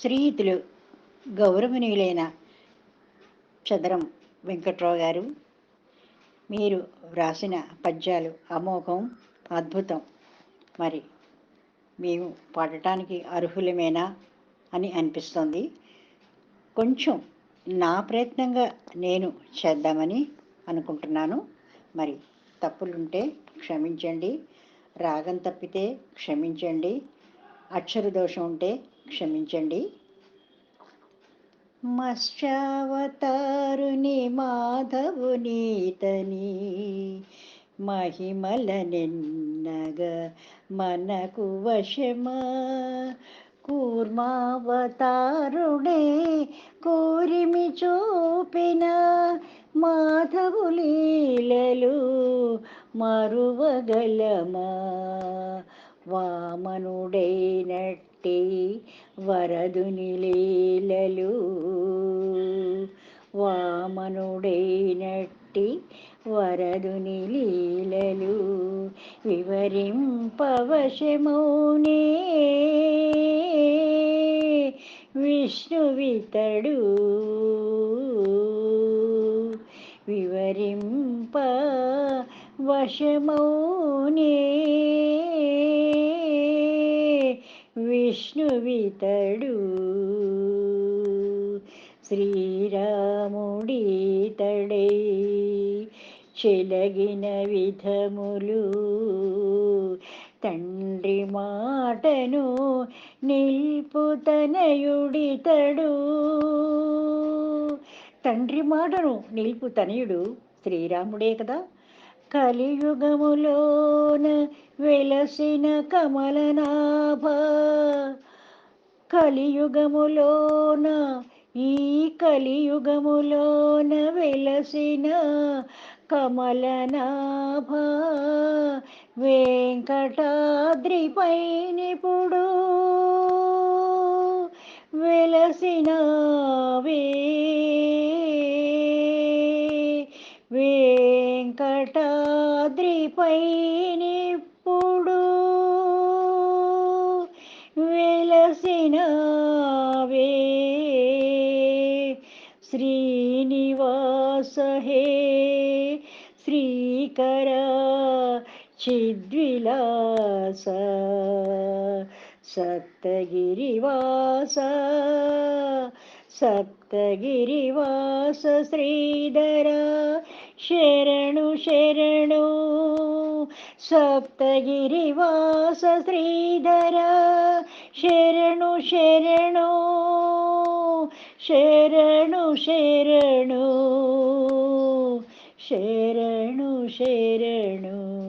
శ్రీయుతులు గౌరవనీయులైన చదరం వెంకట్రావు గారు మీరు వ్రాసిన పద్యాలు అమోఘం అద్భుతం. మరి మేము పాడటానికి అర్హులమేనా అని అనిపిస్తుంది. కొంచెం నా ప్రయత్నంగా నేను చేద్దామని అనుకుంటున్నాను. మరి తప్పులుంటే క్షమించండి. రాగం తప్పితే క్షమించండి. అక్షర దోషం ఉంటే క్షమించండి. మత్స్యావతారుని మాధవునీతని మహిమల నిన్నగా మనకు వశమా? కూర్మావతారుడే కోరిమి చూపిన మాధవులీలలు మరువగలమా? వామనుడైనట్టు వరదుని లీలలు వామనుడైనట్టి వరదుని లీలలు వివరింపవశమునే. విష్ణువితడు వివరింప వశమౌనే విష్ణువితడు. శ్రీరాముడీతడై. చెలగిన విధములు. తండ్రి మాటను నిల్పుతనయుడితడు తండ్రి మాటను నిల్పుతనయుడు శ్రీరాముడే కదా. కలియుగములోన వెలసిన కమలనాభ కలియుగములోన ఈ కలియుగములోన వెలసిన కమలనాభ. వెంకటాద్రిపైనిపుడు వెలసినవే వెంకటాద్రిపైనిప్పుడు श्रीनिवास हे श्रीकर चिद्विलास सप्तगिरिवास सप्तगिरिवास श्रीधरा शरणु सप्तगिरिवास श्रीधरा शरणु शरणु ಶರಣು ಶರಣು ಶರಣು ಶರಣು